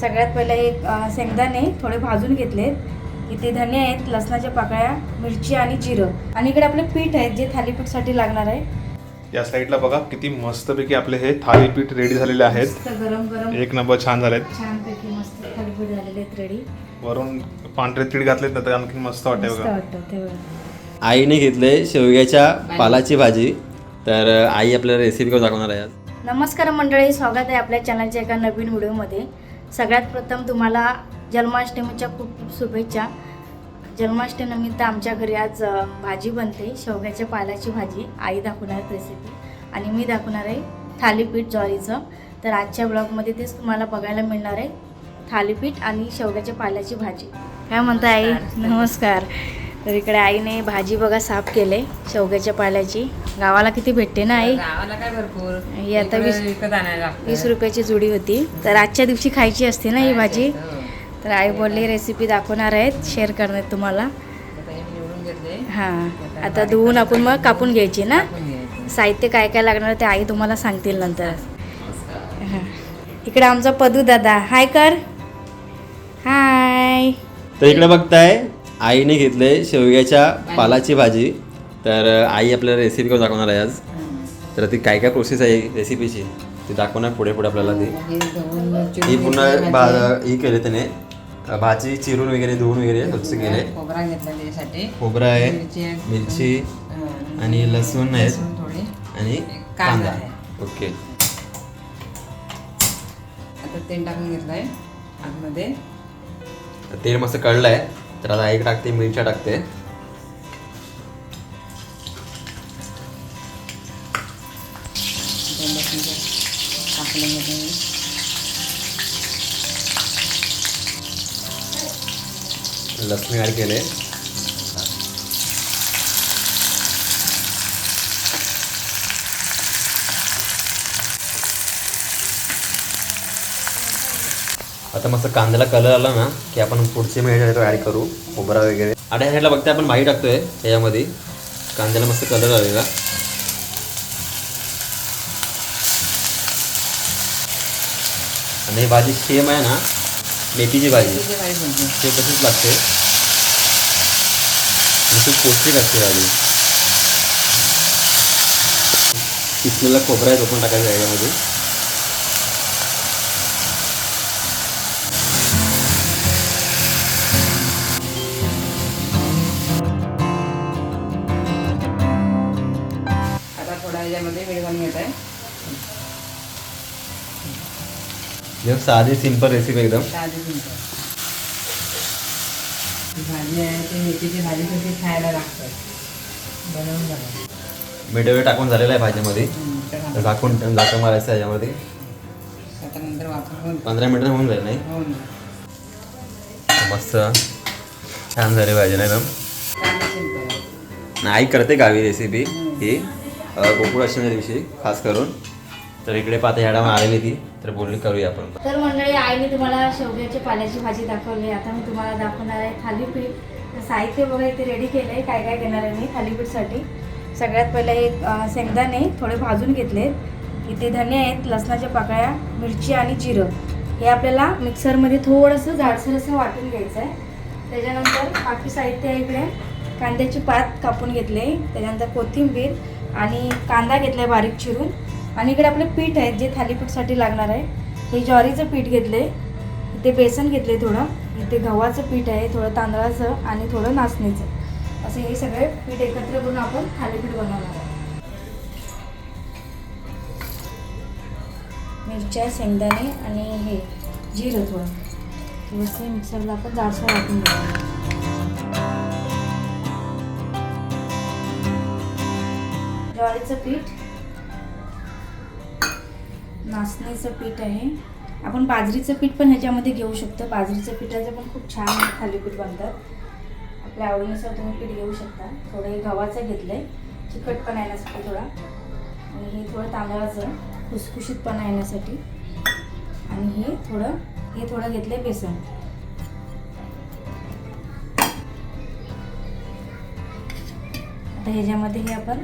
सगळ्यात पहिले एक अ, शेंगदाणे थोडे भाजून घेतलेत. इथे धने आहेत लसणाच्या पाकळ्या मिरची आणि जिरं. आणि इकडे आपले पीठ आहेत जे थालीपीठसाठी लागणार आहे. या साईडला बघा किती मस्तपैकी आपले हे थालीपीठ रेडी झालेले आहेत. गरम गरम एक नंबर छान झालेत. छानपैकी मस्त थालीपीठ झालेले आहेत रेडी वरून पांढरे तीळ घातलेत ना तर आणखी मस्त वाटते मस्त बघा. आईने घेतले शेवग्याच्या पालाची भाजी. तर आई आपल्याला रेसिपी दाखवणार आहे आज. नमस्कार मंडळी स्वागत आहे आपल्या चॅनलच्या एका नवीन व्हिडिओमध्ये सगळ्यात प्रथम तुम्हाला जन्माष्टमीच्या खूप खूप शुभेच्छा. जन्माष्टमीनिमित्त आमच्या घरी आज भाजी बनते. शेवग्याच्या पाल्याची भाजी. आई दाखवणार रेसिपी आणि मी दाखवणार आहे थालीपीठ ज्वारीचं. तर आजच्या ब्लॉगमध्ये तेच तुम्हाला बघायला मिळणार आहे. थालीपीठ आणि शेवग्याच्या पाल्याची भाजी. काय म्हणता आई? नमस्कार. तर इकडे आईने भाजी बघा साफ केले शेवग्याच्या पाल्याची. गावाला किती भेटते ना आई? गावाला काय भरपूर. ही आता इकडे वीस- विकत आणायला लागतं. वीस रुपयाची जुडी होती. तर आजच्या दिवशी खायची असते ना ही भाजी? हो. तर आई बोलली रेसिपी दाखवणार आहेत शेअर करणार तुम्हाला. आता हे मी निवडून घेतले. हां. आता धुवून आपण मग कापून घ्यायची ना. साहित्य काय काय लागणार ते आई तुम्हाला सांगतील नंतर. हां. इकडे आमचा पदू दादा. हाय कर. हाय. तर इकडे बघताय आईने घेतले शेवग्याच्या पालाची भाजी. तर आई आपल्याला रेसिपी करून दाखवणार आहे आज. तर ती काय काय प्रोसेस आहे रेसिपीची ती दाखवणार पुढे पुढे आपल्याला ती. हे पुन्हा भा. ही केले त्याने. भाजी चिरून वगैरे धुवून वगैरे स्वच्छ केले. खोबरा घेतला त्याच्यासाठी. खोबरं आहे मिरची आहे. आणि लसूण थोडी. आणि कांदा आहे. ओके. आता तेल टाकून घेतलंय आतमध्ये. तेल मस्त कळलं आहे तर आता एक टाकते मिरच्या टाकते. लक्ष्मी लसणी ॲड केले. आता मस्त कांद्याला कलर आला ना की आपण पुढचे मिनिट ॲड करू खोबरा वगैरे. आणि ह्या साईडला बघते आपण भाजी टाकतोय त्याच्यामध्ये. कांद्याला मस्त कलर आलेला. आणि ही भाजी सेम आहे ना मेथीची भाजी. ते तशीच लागते. खूप पौष्टिक असते भाजी. किसलेला खोबरा आहे तो पण टाकायचा आहे साधी सिंपल रेसिपी एकदम। चिंच ही भाजी आहे ती मेथीची भाजी कशी खायला लागतं? बनवून बघा. मीठ वगैरे टाकून झालेलं आहे भाजीमध्ये. झाकून झाकण मारायचं याच्यामध्ये. आता नंतर वापरून पंधरा मिनिटं होऊन जाईल नाही? मस्त. छान झाली भाजी ना एकदम आई करते गावी रेसिपी ही गोकुळ अष्टमीच्या दिवशी खास करून. तर इकडे पाहता ह्या आलेली ती. तर बोलली करूया आपण. तर मंडळी आईने तुम्हाला शेवग्याच्या पाल्याची भाजी दाखवली. आता मी तुम्हाला दाखवणार आहे थालीपीठ. साहित्य बघा इथे रेडी केलं आहे काय काय घेणार आहे मी थालीपीठसाठी? सगळ्यात पहिले एक शेंगदाणे थोडे भाजून घेतलेत. इथे धने आहेत लसणाच्या पाकळ्या मिरची आणि जिरं. हे आपल्याला मिक्सरमध्ये थोडंसं जाडसर असं वाटून घ्यायचं आहे त्याच्यानंतर बाकी साहित्य आहे इकडे. कांद्याची पात कापून घेतले. त्याच्यानंतर कोथिंबीर आणि कांदा घेतला आहे बारीक चिरून. आणि इकडे आपले पीठ आहेत जे थालीपीठसाठी लागणार आहे. हे ज्वारीचं पीठ घेतले इथे बेसन घेतले थोडं इथे गव्हाचं पीठ आहे थोडं तांदळाचं आणि थोडं नाचणीचं. असे हे सगळे पीठ एकत्र करून आपण थालीपीठ बनवणार आहोत. मिरच्या शेंगदाणे आणि हे जिरं थोडं. थोडंसं मिक्सरला आपण जाडसर वाटून घेऊया ज्वारीचं पीठ नाचणीचं पीठ आहे. आपण बाजरीचं पीठ पण ह्याच्यामध्ये घेऊ शकतो. बाजरीचं पिठाचं पण खूप छान थालीपीठ बनतात आपल्या आवडीनुसार तुम्ही पीठ घेऊ शकता. थोडं हे गव्हाचं घेतलं आहे चिकटपणा येण्यासाठी थोडा. आणि हे थोडं तांदळाचं खुसखुशीतपणा येण्यासाठी. आणि हे थोडं हे थोडं घेतलं आहे बेसन. आता ह्याच्यामध्ये हे आपण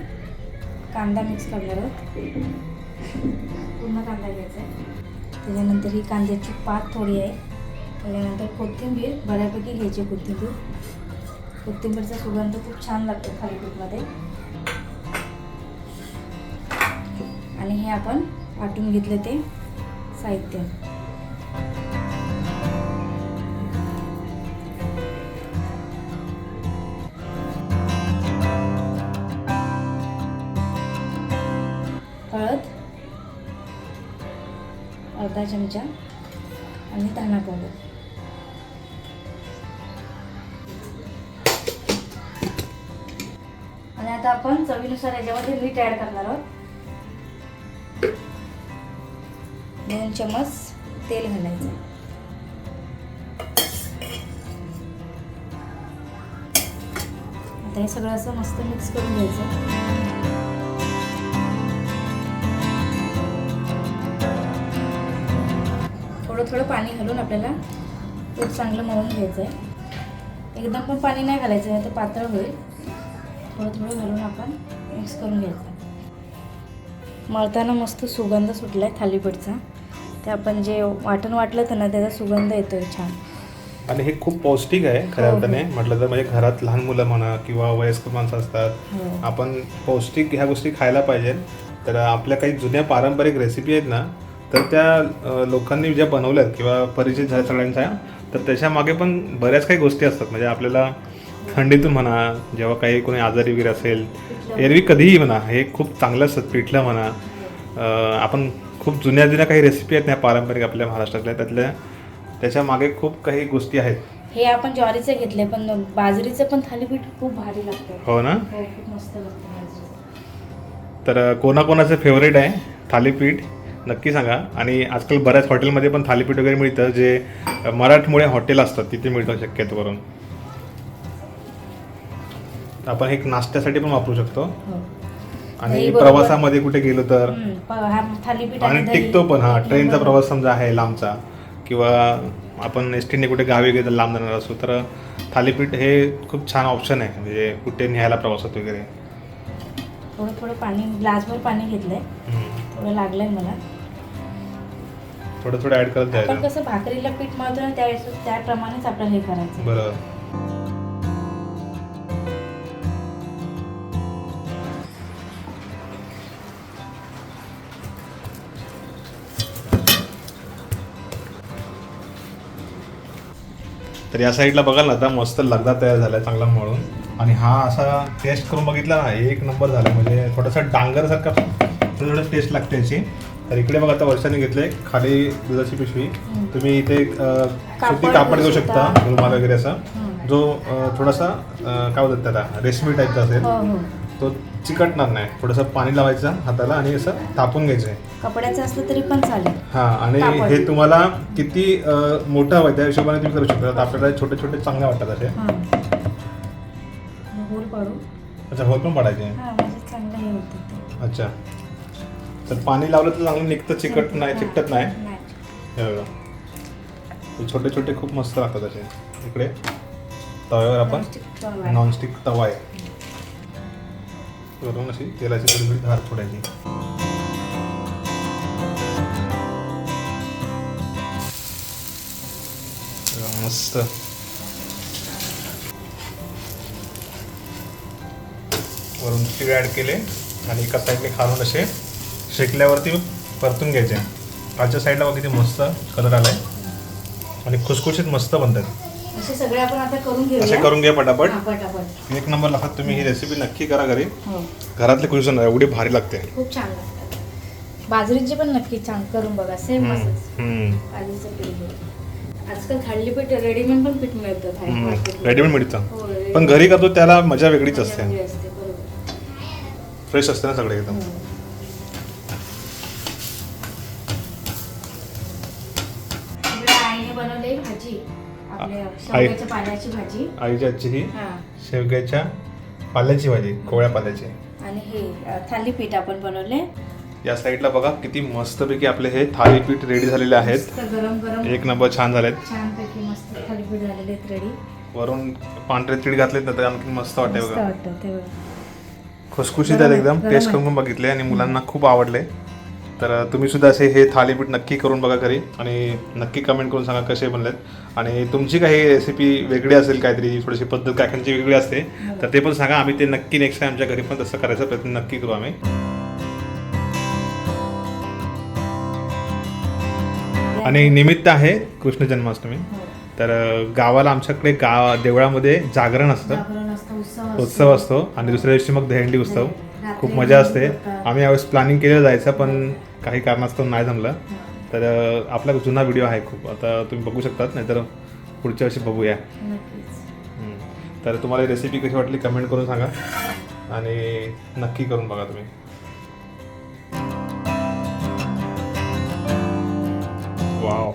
कांदा मिक्स करणार आहोत. पूर्ण कांदा घ्यायचा आहे. त्याच्यानंतर ही कांद्याची पात थोडी आहे. त्याच्यानंतर कोथिंबीर बऱ्यापैकी घ्यायची कोथिंबीर. कोथिंबीरचा सुगंध खूप छान लागतो थालीपीठमध्ये. आणि हे आपण वाटून घेतलं ते साहित्य. अर्धा चमचा आणि धाणा पावडर. आणि आता आपण चवीनुसार याच्यामध्ये मीठ ॲड करणार आहोत. दोन चमच तेल घालायचं. आता हे सगळं असं मस्त मिक्स करून घ्यायचं. थोडं थोडं पाणी घालून आपल्याला पीठ चांगलं मळून घ्यायचं आहे. एकदम पण पाणी नाही घालायचं नाही तर पातळ होईल. थोडं थोडं घालून आपण मिक्स करून घ्यायचं मळताना मस्त सुगंध सुटला आहे थालीपीठचा. ते आपण जे वाटण वाटलं होतं ना त्याचा सुगंध येतोय छान. आणि हे खूप पौष्टिक आहे खऱ्या हो, अर्थाने. म्हटलं तर म्हणजे घरात लहान मुलं म्हणा किंवा वयस्कर माणसं असतात हो. आपण पौष्टिक ह्या गोष्टी खायला पाहिजे. तर आपल्या काही जुन्या पारंपरिक रेसिपी आहेत ना तर त्या लोकांनी ज्या बनवल्यात किंवा परिचित झाल्या सगळ्यांच्या तर त्याच्यामागे पण बऱ्याच काही गोष्टी असतात. म्हणजे आपल्याला थंडीतून म्हणा जेव्हा काही कोणी आजारी वगैरे असेल एरवी कधीही म्हणा हे खूप चांगलं असतं. पिठलं म्हणा आपण खूप जुन्या जुन्या काही रेसिपी आहेत ना पारंपरिक आपल्या महाराष्ट्रातल्या त्यातल्या त्याच्यामागे खूप काही गोष्टी आहेत. हे आपण ज्वारीचं घेतले पण बाजरीचं पण थालीपीठ खूप भारी लागतं. हो ना? हो खूप मस्त लागतं बाजरीचं तर कोणाकोणाचं फेवरेट आहे थालीपीठ? नक्की सांगा आणि आजकाल बऱ्याच हॉटेलमध्ये पण थालीपीठ वगैरे मिळतं जे मराठमोळे हॉटेल असतात तिथे मिळतं शक्यतो करून आपण एक नाश्त्यासाठी पण वापरू शकतो हो आणि. प्रवासामध्ये कुठे गेलो तर हा आणि. टिकतो पण हा ट्रेनचा. प्रवास समजा आहे लांबचा किंवा आपण एस टीने कुठे गावी गेलं लांब जाणार असू तर थालीपीठ हे खूप छान ऑप्शन आहे म्हणजे कुठे न्यायला प्रवासात वगैरे थोडं थोडं पाणी ग्लासभर पाणी घेतलंय. थोडं लागलंय मला थोडं थोडं ऍड करत आपण जायचं कसं भाकरीला पीठ मळतो ना त्यावेळेस त्याप्रमाणेच आपल्याला हे करायचं. बरं. तर या साईडला बघाल ना आता मस्त लगदा तयार झालाय चांगला मळून. आणि हा असा टेस्ट करून बघितला ना एक नंबर झाला. म्हणजे थोडासा डांगरसारखा थोडं थोडं टेस्ट लागते याची. तर इकडे बघा आता वर्षाने घेतले खाली दुधाची पिशवी. तुम्ही इथे सुती कापड घेऊ शकता. रुमाल वगैरे असा. जो थोडासा काय बोलतात त्याला रेशमी टाईपचा असेल. हो हो. तो चिकटणार नाही. थोडंसं पाणी लावायचं हाताला आणि असं तापून घ्यायचं आहे कपड्याचं असलं तरी पण चालेल. हा आणि. हे तुम्हाला किती मोठं हवं त्या हिशोबाने तुम्ही करू शकता. आपल्याला छोटे छोटे चांगले वाटतात असे. हां. अच्छा होत पण पडायचे अच्छा. तर पाणी लावलं तर चांगलं निघतं चिकट नाही चिकटत नाही. हे बघा. हे छोटे छोटे खूप मस्त लागतात असे. इकडे तव्यावर आपण नॉनस्टिक तवा आहे. वरून अशी तेलाची थोडी थोडी धार फोडायची. बघा, मस्त. वरून तीळ ॲड केले आणि एका साईडने खालून असे शेकल्यावरती परतून घ्यायचे. खालच्या साईडला बघा किती मस्त कलर आलाय. आणि खुसखुशीत मस्त बनतात. असे सगळे आपण आता करून असे घेऊया करून घ्या पटापट. हां, पटापट. एक नंबर लागतात तुम्ही ही रेसिपी नक्की करा घरी. हो. घरातले खुश एवढी भारी लागते. खूप छान लागतात. बाजरीचे पण नक्की छान करून बघा सेम हम्म, असंच. हम्म, बाजरीचं पीठ घेऊन. आजकाल थाळी पीठ रेडीमेड पण पीठ मिळतं. रेडीमेड मिळतं. हो, रेडीमेड. पण घरी करतो त्याला मजा वेगळीच असते. वेगळी असते, बरोबर. फ्रेश असते ना सगळे एकदम. हो. शेवग्याच्या पाल्याची भाजी. आईच्या आजची ही हा. शेवग्याच्या पाल्याची भाजी कोवळ्या पाल्याची. आणि हे थालीपीठ आपण बनवले या साईडला बघा किती मस्तपैकी आपले हे थालीपीठ रेडी झालेले आहेत. मस्त गरम गरम एक नंबर छान झालेत. छानपैकी मस्त थालीपीठ झालेले आहेत रेडी वरून पांढरे तीळ घातलेत ना तर आणखी मस्त वाटते मस्त बघा. वाटतं ते बघा. खुसखुशीत गरम आहेत आहे, एकदम गरम टेस्ट आहे. करून बघितले आणि मुलांना खूप आवडले. तर तुम्ही सुद्धा असे हे थालीपीठ नक्की करून बघा घरी आणि नक्की कमेंट करून सांगा कसे बनलेत. आणि तुमची काही रेसिपी वेगळी असेल काहीतरी थोडीशी पद्धत काकांची वेगळी असते तर ते पण सांगा. आम्ही ते नक्की नेक्स्ट टाइम आमच्या घरी पण तसं करायचा प्रयत्न नक्की करू आम्ही. आणि निमित्त आहे कृष्ण जन्माष्टमी. तर गावाला आमच्याकडे गाव देवळामध्ये जागरण असतं. उत्सव असतो. आणि दुसऱ्या दिवशी मग दहंडी उत्सव. खूप मजा असते. आम्ही यावेळेस प्लॅनिंग केलेलं जायचं पण काही कारणास्तव नाही जमलं. तर आपला जुना व्हिडिओ आहे खूप. आता तुम्ही बघू शकतात नाहीतर पुढच्या वर्षी बघूया. तर तुम्हाला रेसिपी कशी वाटली कमेंट करून सांगा. आणि नक्की करून बघा तुम्ही. वाव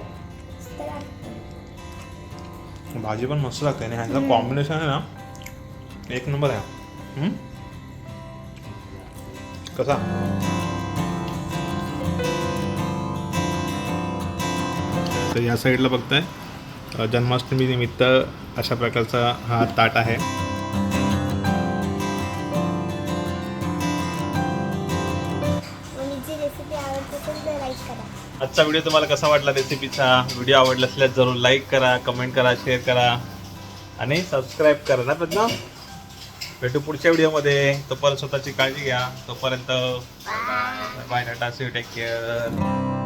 भाजी पण मस्त लागते. आणि ह्याचं कॉम्बिनेशन आहे ना एक नंबर आहे? कसा? तर या साईडला बघताय जन्माष्टमी निमित्त अशा प्रकारचा हा ताट आहे. मम्मीची रेसिपी आवडते तर लाईक करा. आजचा व्हिडिओ तुम्हाला कसा वाटला रेसिपीचा व्हिडिओ आवडला असल्यास जरूर लाईक करा कमेंट करा शेअर करा. आणि सबस्क्राईब करा ना बदला भेटू पुढच्या व्हिडिओमध्ये. तोपर्यंत स्वतःची काळजी घ्या. तोपर्यंत बाय. Tata take care